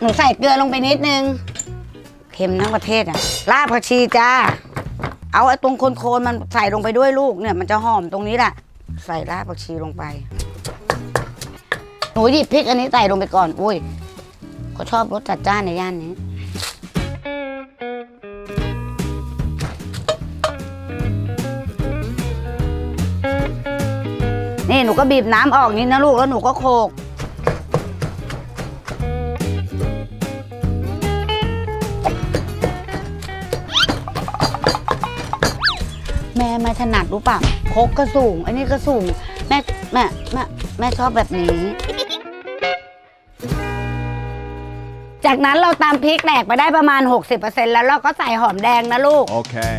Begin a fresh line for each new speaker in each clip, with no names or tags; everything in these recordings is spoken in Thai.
หนูใส่เกลือลงไปนิดนึง เค็มทั้งประเทศอะรากผักชีจ้า เอาไอ้ตรงโคนๆมันใส่ลงไปด้วยลูกเนี่ย มันจะหอมตรงนี้แหละใส่รากผักชีลงไป หนูหยิบพริกอันนี้ใส่ลงไปก่อน อุ้ยเขาชอบรสจัดจ้านในย่านนี้นี่หนูก็บีบน้ำออกนิดนะลูกแล้วหนูก็โขลก แม่ไม่ถนัดรู้ป่ะโคกก็สูง อันนี้ก็สูง แม่แม่แม่แม่ชอบแบบนี้ จากนั้นเราตามพริกแหลกไปได้ประมาณ 60%แล้วเราก็ใส่หอมแดงนะลูก
Okay.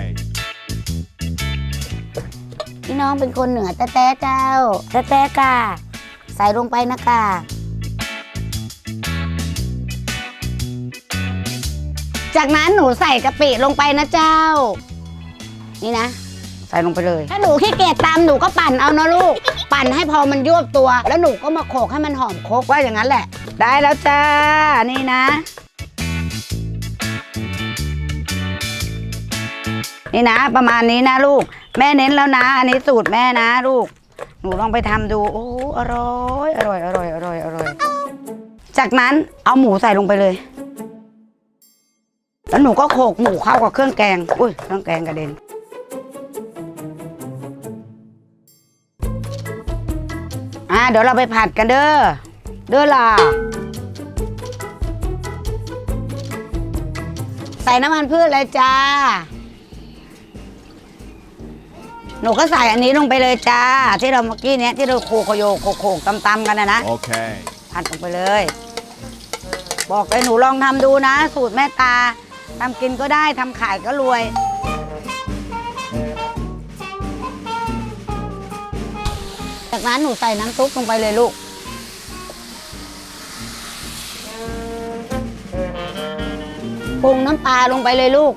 พี่น้องเป็นคนเหนือแต้ๆเจ้าแต้ๆกาใส่ลงไปนะกาจากนั้นหนูใส่กะปิลงไปนะเจ้า นี่นะ ใส่ลงไปเลย ถ้าหนูขี้เกียจตามหนูก็ปั่นเอานะลูก ปั่นให้พอมันยวบตัว แล้วหนูก็มาโขลกให้มันหอมโคกว่าอย่างนั้นแหละ ได้แล้วจ้า นี่นะ นี่นะ ประมาณนี้นะลูก แม่เน้นแล้วนะ อันนี้สูตรแม่นะลูก หนูลองไปทำดู โอ้ อร่อย อร่อย อร่อย อร่อย อร่อย จากนั้นเอาหมูใส่ลงไปเลยแล้วหนูก็โขลกหมูเข้ากับเครื่องแกง อุ้ย เครื่องแกงกระเด็น อ่าเดี๋ยวเราไปผัดกันเด้อ เด้อล่ะ ใส่น้ำมันพืชเลยจ้า หนูก็ใส่อันนี้ลงไปเลยจ้า ที่เราเมื่อกี้เนี้ยที่เราโคโคโยโคโคตำตำๆกันนะนะ
Okay.
ผัดลงไปเลย บอกเลยหนูลองทำดูนะ สูตรแม่ตาทำกินก็ได้ทำขายก็รวย จากนั้นหนูใส่น้ำซุปลงไปเลยลูก ปรุงน้ำปลาลงไปเลยลูก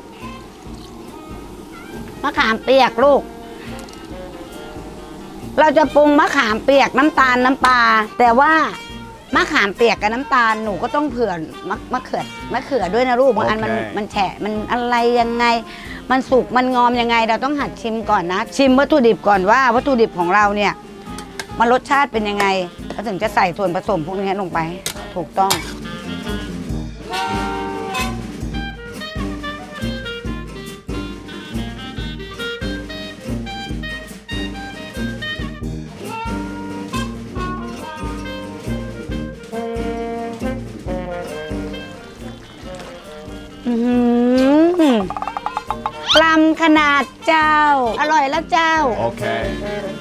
มะขามเปียกลูก เราจะปรุงมะขามเปียกน้ำตาลน้ำปลาแต่ว่ามะขามเปียกกับน้ำตาลหนูก็ต้องเผื่อมะมะเขือมะเขือด้วยนะลูกบางอันมัน
โอเค
มันแฉะมันอะไรยังไง มันสุกมันงอมยังไง เราต้องหัดชิมก่อนนะ ชิมวัตถุดิบก่อนว่าวัตถุดิบของเราเนี่ย มันรสชาติเป็นยังไงแล้วถึงจะใส่ส่วนผสมพวกนี้ลงไป ถูกต้อง อื้อหือปลำขนาดเจ้า อร่อยแล้วเจ้า
Okay.